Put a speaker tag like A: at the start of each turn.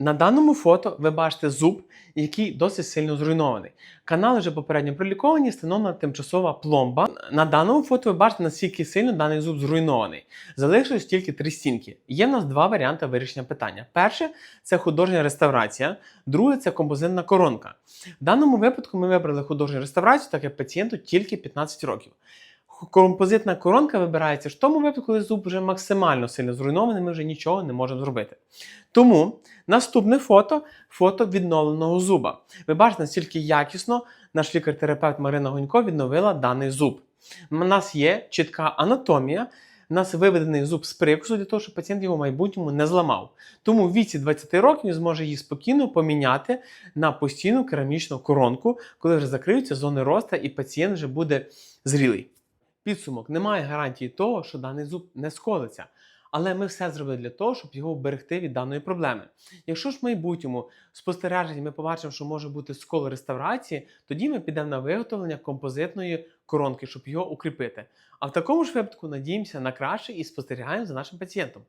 A: На даному фото ви бачите зуб, який досить сильно зруйнований. Канали вже попередньо проліковані, встановлена тимчасова пломба. На даному фото ви бачите, наскільки сильно даний зуб зруйнований. Залишилось тільки три стінки. Є в нас два варіанти вирішення питання. Перше це художня реставрація, друге це композитна коронка. В даному випадку ми вибрали художню реставрацію, так як пацієнту тільки 15 років. Композитна коронка вибирається в тому випадку, коли зуб вже максимально сильно зруйнований, ми вже нічого не можемо зробити. Тому наступне фото фото відновленого зуба. Ви бачите, наскільки якісно наш лікар-терапевт Марина Гонько відновила даний зуб. У нас є чітка анатомія. У нас виведений зуб з прикусу для того, щоб пацієнт його в майбутньому не зламав. Тому в віці 20 років він зможе її спокійно поміняти на постійну керамічну коронку, коли вже закриються зони росту і пацієнт вже буде зрілий. Підсумок немає гарантії того, що даний зуб не сколиться. Але ми все зробили для того, щоб його вберегти від даної проблеми. Якщо ж в майбутньому спостереженні ми побачимо, що може бути скол реставрації, тоді ми підемо на виготовлення композитної коронки, щоб його укріпити. А в такому ж випадку надіємося на краще і спостерігаємо за нашим пацієнтом.